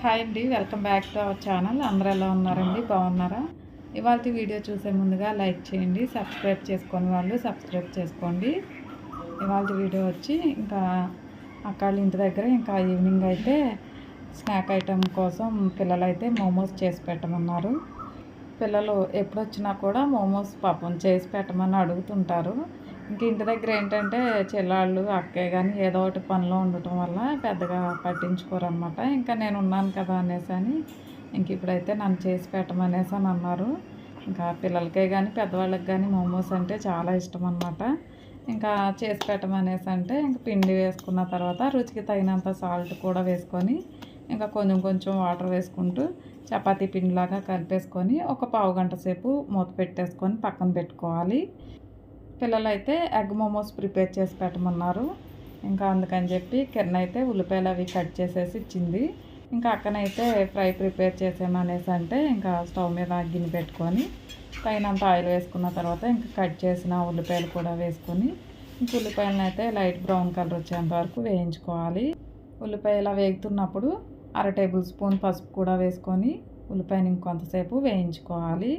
Hi అండి welcome back to our channel. అందరూ ఎలా ఉన్నారండి? బాగున్నారా? ఇవాళ వీడియో చూసే ముందుగా లైక్ చేయండి సబ్స్క్రైబ్ చేసుకొని వాళ్ళు సబ్స్క్రైబ్ చేసుకోండి. ఇవాళ వీడియో వచ్చి ఇంకా అక్కడ ఇంటి దగ్గర ఇంకా ఈవినింగ్ అయితే స్నాక్ ఐటెం కోసం పిల్లలు అయితే మోమోస్ చేసి పెట్టమన్నారు. పిల్లలు ఎప్పుడు వచ్చినా కూడా మోమోస్ పాపం చేసి పెట్టమని అడుగుతుంటారు. ఇంక ఇంటి దగ్గర ఏంటంటే చెల్లాళ్ళు అక్కయ్య కానీ ఏదో ఒకటి పనిలో ఉండటం వల్ల పెద్దగా పట్టించుకోరు అనమాట ఇంకా నేను ఉన్నాను కదా అనేసి అని ఇంక ఇప్పుడైతే నన్ను చేసి పెట్టమనేసి అని అన్నారు. ఇంకా పిల్లలకే కానీ పెద్దవాళ్ళకి కానీ మోమోస్ అంటే చాలా ఇష్టం అనమాట ఇంకా చేసి పెట్టమనేసి అంటే ఇంక పిండి వేసుకున్న తర్వాత రుచికి తగినంత సాల్ట్ కూడా వేసుకొని ఇంకా కొంచెం కొంచెం వాటర్ వేసుకుంటూ చపాతీ పిండిలాగా కలిపేసుకొని ఒక పావు గంట సేపు మూత పెట్టేసుకొని పక్కన పెట్టుకోవాలి. పిల్లలు అయితే ఎగ్ మోమోస్ ప్రిపేర్ చేసి పెట్టమన్నారు. ఇంకా అందుకని చెప్పి కిరణ్ అయితే ఉల్లిపాయలు అవి కట్ చేసేసి ఇచ్చింది. ఇంకా అక్కనైతే ఫ్రై ప్రిపేర్ చేసామనేసి అంటే ఇంకా స్టవ్ మీద గిన్నె పెట్టుకొని పైన ఆయిల్ వేసుకున్న తర్వాత ఇంకా కట్ చేసిన ఉల్లిపాయలు కూడా వేసుకొని ఇంక ఉల్లిపాయలను అయితే లైట్ బ్రౌన్ కలర్ వచ్చేంత వరకు వేయించుకోవాలి. ఉల్లిపాయ ఇలా వేగుతున్నప్పుడు అర టేబుల్ స్పూన్ పసుపు కూడా వేసుకొని ఉల్లిపాయని ఇంకొంతసేపు వేయించుకోవాలి.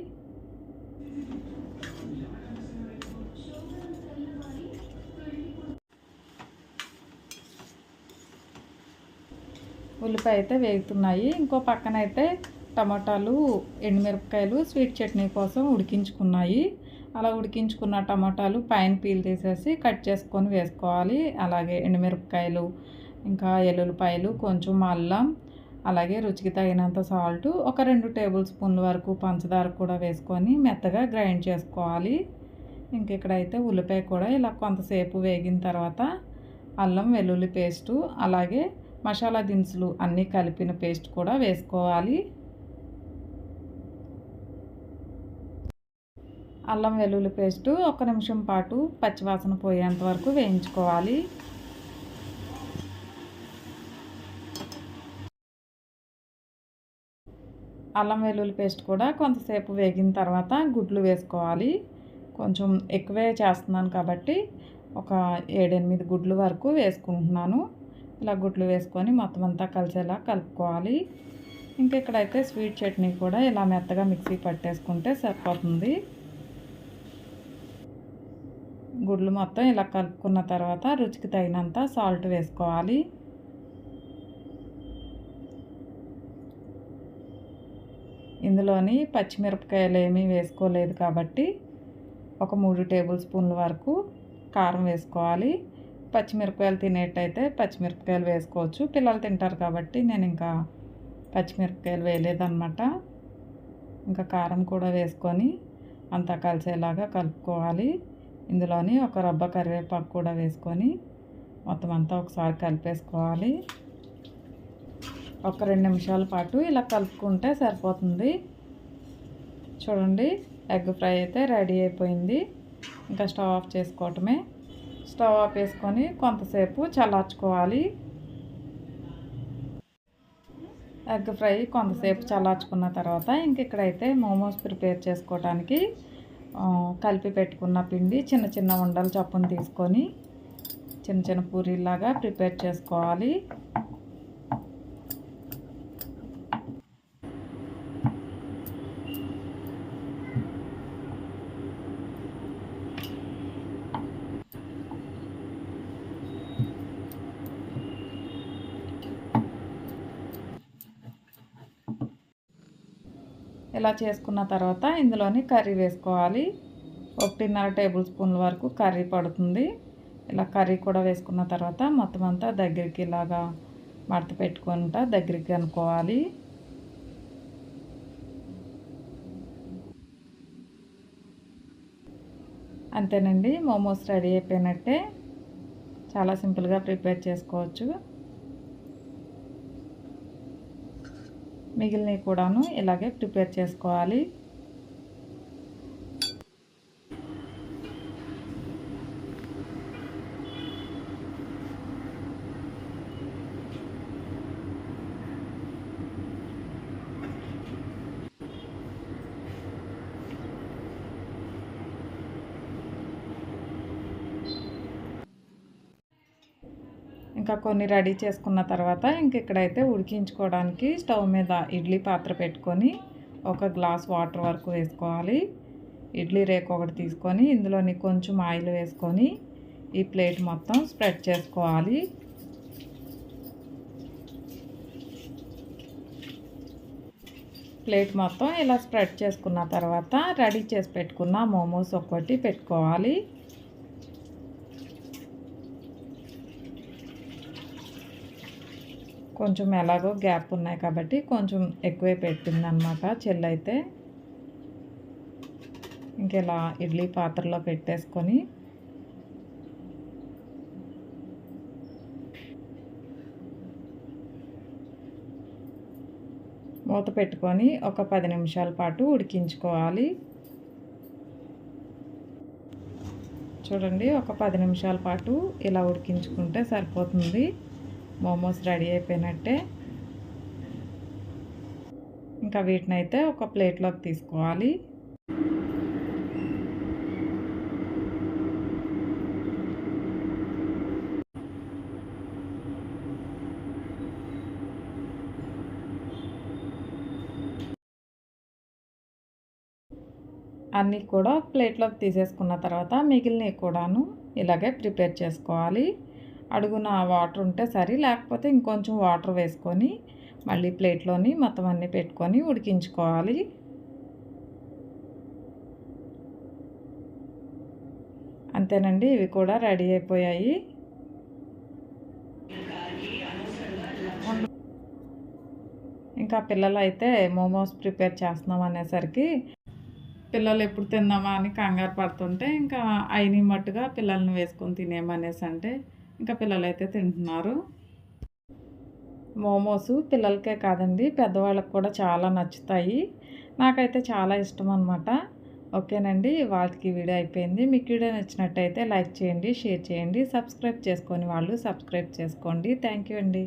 ఉల్లిపాయ అయితే వేగుతున్నాయి. ఇంకో పక్కన అయితే టమాటాలు ఎండుమిరపకాయలు స్వీట్ చట్నీ కోసం ఉడికించుకున్నాయి. అలా ఉడికించుకున్న టమాటాలు పైన పీల్ తీసేసి కట్ చేసుకొని వేసుకోవాలి. అలాగే ఎండుమిరపకాయలు ఇంకా ఎల్లుల్లిపాయలు కొంచెం అల్లం అలాగే రుచికి తగినంత సాల్ట్ ఒక రెండు టేబుల్ స్పూన్ల వరకు పంచదార కూడా వేసుకొని మెత్తగా గ్రైండ్ చేసుకోవాలి. ఇంక ఇక్కడైతే ఉల్లిపాయ కూడా ఇలా కొంతసేపు వేగిన తర్వాత అల్లం వెల్లుల్లి పేస్టు అలాగే మసాలా దినుసులు అన్నీ కలిపిన పేస్ట్ కూడా వేసుకోవాలి. అల్లం వెల్లుల్లి పేస్టు ఒక నిమిషం పాటు పచ్చివాసన పోయేంత వరకు వేయించుకోవాలి. అల్లం వెల్లుల్లి పేస్ట్ కూడా కొంతసేపు వేగిన తర్వాత గుడ్లు వేసుకోవాలి. కొంచెం ఎక్కువే చేస్తున్నాను కాబట్టి ఒక ఏడెనిమిది గుడ్లు వరకు వేసుకుంటున్నాను. ఇలా గుడ్లు వేసుకొని మొత్తం అంతా కలిసేలా కలుపుకోవాలి. ఇంకా ఇక్కడైతే స్వీట్ చట్నీ కూడా ఇలా మెత్తగా మిక్సీ పట్టేసుకుంటే సరిపోతుంది. గుడ్లు మొత్తం ఇలా కలుపుకున్న తర్వాత రుచికి తగినంత సాల్ట్ వేసుకోవాలి. ఇందులోని పచ్చిమిరపకాయలు ఏమీ వేసుకోలేదు కాబట్టి ఒక మూడు టేబుల్ స్పూన్ల వరకు కారం వేసుకోవాలి. పచ్చిమిరపకాయలు తినేటైతే పచ్చిమిరపకాయలు వేసుకోవచ్చు. పిల్లలు తింటారు కాబట్టి నేను ఇంకా పచ్చిమిరపకాయలు వేయలేదన్నమాట. ఇంకా కారం కూడా వేసుకొని అంతా కలిసేలాగా కలుపుకోవాలి. ఇందులోని ఒక రబ్బ కరివేపాకు కూడా వేసుకొని మొత్తం అంతా ఒకసారి కలిపేసుకోవాలి. ఒక రెండు నిమిషాల పాటు ఇలా కలుపుకుంటే సరిపోతుంది. చూడండి ఎగ్ ఫ్రై అయితే రెడీ అయిపోయింది. ఇంకా స్టవ్ ఆఫ్ చేసుకోవటమే. స్టవ్ ఆఫ్ వేసుకొని కొంతసేపు చల్లార్చుకోవాలి. ఎగ్ ఫ్రై కొంతసేపు చల్లార్చుకున్న తర్వాత ఇంక ఇక్కడైతే మోమోస్ ప్రిపేర్ చేసుకోవడానికి కలిపి పెట్టుకున్న పిండి చిన్న చిన్న ఉండలు చప్పును తీసుకొని చిన్న చిన్న పూరీలాగా ప్రిపేర్ చేసుకోవాలి. ఇలా చేసుకున్న తర్వాత ఇందులోని కర్రీ వేసుకోవాలి. ఒకటిన్నర టేబుల్ స్పూన్ల వరకు కర్రీ పడుతుంది. ఇలా కర్రీ కూడా వేసుకున్న తర్వాత మొత్తం అంతా దగ్గరికి ఇలాగా మడత పెట్టుకుంటా దగ్గరికి అనుకోవాలి. అంతేనండి మోమోస్ రెడీ అయిపోయినట్టే. చాలా సింపుల్గా ప్రిపేర్ చేసుకోవచ్చు. మిగిలినవి కూడాను ఇలాగే ప్రిపేర్ చేసుకోవాలి. ఇంకా కొన్ని రెడీ చేసుకున్న తర్వాత ఇంక ఇక్కడైతే ఉడికించుకోవడానికి స్టవ్ మీద ఇడ్లీ పాత్ర పెట్టుకొని ఒక గ్లాస్ వాటర్ వరకు వేసుకోవాలి. ఇడ్లీ రేకు ఒకటి తీసుకొని ఇందులోని కొంచెం ఆయిల్ వేసుకొని ఈ ప్లేట్ మొత్తం స్ప్రెడ్ చేసుకోవాలి. ప్లేట్ మొత్తం ఇలా స్ప్రెడ్ చేసుకున్న తర్వాత రెడీ చేసి పెట్టుకున్న మోమోస్ ఒక్కటి పెట్టుకోవాలి. కొంచెం ఎలాగో గ్యాప్ ఉన్నాయి కాబట్టి కొంచెం ఎక్కువే పెట్టిందనమాట చెల్లైతే ఇంకెలా ఇడ్లీ పాత్రలో పెట్టేసుకొని మూత పెట్టుకొని ఒక పది నిమిషాల పాటు ఉడికించుకోవాలి. చూడండి ఒక పది నిమిషాల పాటు ఇలా ఉడికించుకుంటే సరిపోతుంది. మోమోస్ రెడీ అయిపోయినట్టే. ఇంకా వీటిని అయితే ఒక ప్లేట్లోకి తీసుకోవాలి. అన్నీ కూడా ప్లేట్లోకి తీసేసుకున్న తర్వాత మిగిలినవి కూడాను ఇలాగే ప్రిపేర్ చేసుకోవాలి. అడుగున వాటర్ ఉంటే సరి లేకపోతే ఇంకొంచెం వాటర్ వేసుకొని మళ్ళీ ప్లేట్లోని మొత్తం అన్నీ పెట్టుకొని ఉడికించుకోవాలి. అంతేనండి ఇవి కూడా రెడీ అయిపోయాయి. ఇంకా పిల్లలు అయితే మోమోస్ ప్రిపేర్ చేస్తున్నాం అనేసరికి పిల్లలు ఎప్పుడు తిందామా అని కంగారు పడుతుంటే ఇంకా అయిన మట్టుగా పిల్లల్ని వేసుకొని తినేమనేసి అంటే ఇంకా పిల్లలు అయితే తింటున్నారు. మోమోస్ పిల్లలకే కాదండి పెద్దవాళ్ళకి కూడా చాలా నచ్చుతాయి. నాకైతే చాలా ఇష్టం అనమాట ఓకేనండి వాళ్ళకి వీడియో అయిపోయింది. మీకు వీడియో నచ్చినట్టయితే లైక్ చేయండి షేర్ చేయండి సబ్స్క్రైబ్ చేసుకొని వాళ్ళు సబ్స్క్రైబ్ చేసుకోండి. థ్యాంక్ యూ అండి.